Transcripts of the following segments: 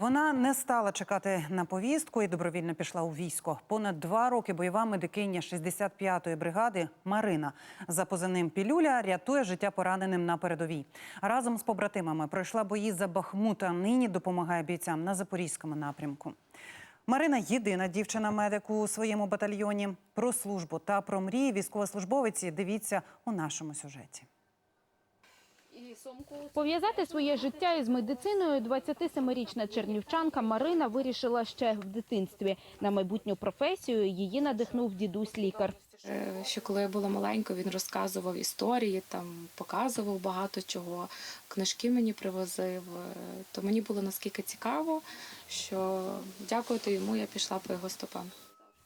Вона не стала чекати на повістку і добровільно пішла у військо. Понад два роки бойова медикиня 65-ї бригади Марина за позивним Пілюля рятує життя пораненим на передовій. Разом з побратимами пройшла бої за Бахмут, а нині допомагає бійцям на запорізькому напрямку. Марина єдина дівчина-медик у своєму батальйоні. Про службу та про мрії військовослужбовиці дивіться у нашому сюжеті. Пов'язати своє життя із медициною 27-річна чернівчанка Марина вирішила ще в дитинстві. На майбутню професію її надихнув дідусь-лікар. Е, Ще коли я була маленька, він розказував історії, там показував багато чого, книжки мені привозив. Е, То мені було наскільки цікаво, що дякувати йому я пішла по його стопам.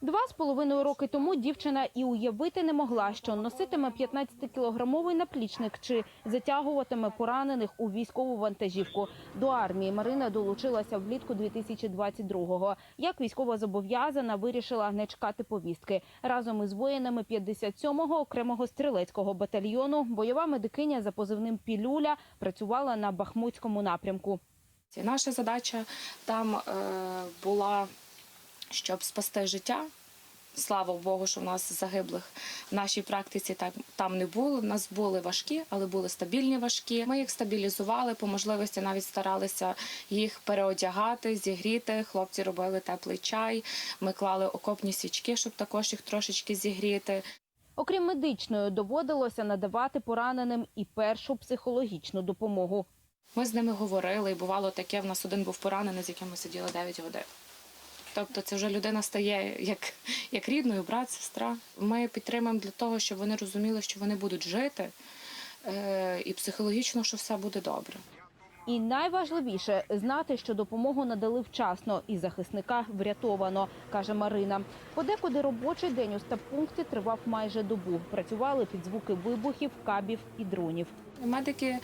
Два з половиною роки тому дівчина і уявити не могла, що носитиме 15-кілограмовий наплічник чи затягуватиме поранених у військову вантажівку. До армії Марина долучилася влітку 2022-го. Як військова зобов'язана, вирішила не чекати повістки. Разом із воїнами 57-го окремого стрілецького батальйону бойова медикиня за позивним Пілюля працювала на Бахмутському напрямку. Наша задача там е, була, щоб спасти життя. Слава Богу, що в нас загиблих в нашій практиці так там не було. В нас були важкі, але були стабільні важкі. Ми їх стабілізували, по можливості навіть старалися їх переодягати, зігріти. Хлопці робили теплий чай. Ми клали окопні свічки, щоб також їх трошечки зігріти. Окрім медичної, доводилося надавати пораненим і першу психологічну допомогу. Ми з ними говорили, і бувало таке. В нас один був поранений, з яким ми сиділи 9 годин. Тобто це вже людина стає як, як рідною, брат, сестра. Ми підтримуємо для того, щоб вони розуміли, що вони будуть жити, е, і психологічно, що все буде добре. І найважливіше знати, що допомогу надали вчасно, і захисника врятовано, каже Марина. Подекуди робочий день у стаб-пункті тривав майже добу. Працювали під звуки вибухів, кабів і дронів. Медики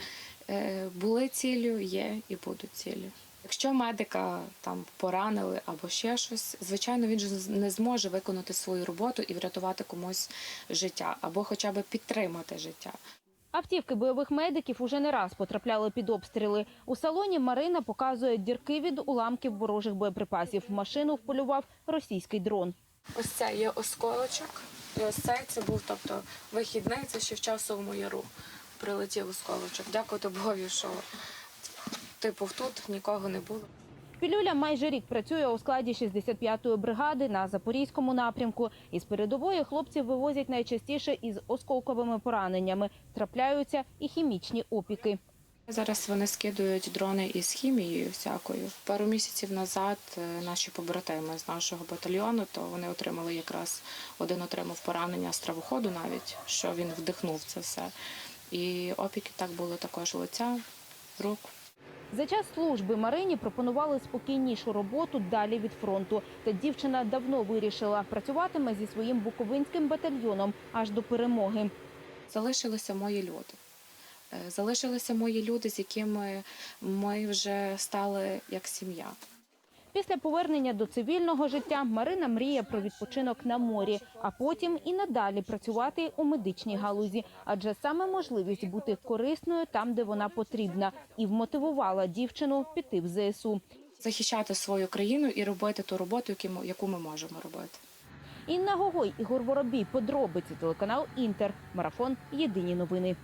е, були ціллю, є і будуть ціллю. Якщо медика там поранили або ще щось, звичайно, він же не зможе виконати свою роботу і врятувати комусь життя, або хоча б підтримати життя. Автівки бойових медиків уже не раз потрапляли під обстріли. У салоні Марина показує дірки від уламків ворожих боєприпасів. Машину вполював російський дрон. Ось це є осколочок, і ось цей це був, тобто вихідний, це ще в часовому яру прилетів осколочок. Дякувати Богові, що типу тут нікого не було. Пілюля майже рік працює у складі 65-ї бригади на запорізькому напрямку. Із передової хлопців вивозять найчастіше із осколковими пораненнями. Трапляються і хімічні опіки. Зараз вони скидують дрони із хімією всякою. Пару місяців назад е, наші побратими з нашого батальйону, то вони отримали якраз один отримав поранення з травоходу, навіть що він вдихнув це все. І опіки так були також лиця, рук. За час служби Марині пропонували спокійнішу роботу далі від фронту. Та дівчина давно вирішила працюватиме зі своїм буковинським батальйоном аж до перемоги. Залишилися мої люди. Е, Залишилися мої люди, з якими ми вже стали як сім'я. Після повернення до цивільного життя Марина мріє про відпочинок на морі, а потім і надалі працювати у медичній галузі, адже саме можливість бути корисною там, де вона потрібна, і вмотивувала дівчину піти в ЗСУ. Захищати свою країну і робити ту роботу, яку ми- можемо робити. Інна Гогой, Ігор Воробій, подробиці телеканал Інтер, марафон Єдині новини.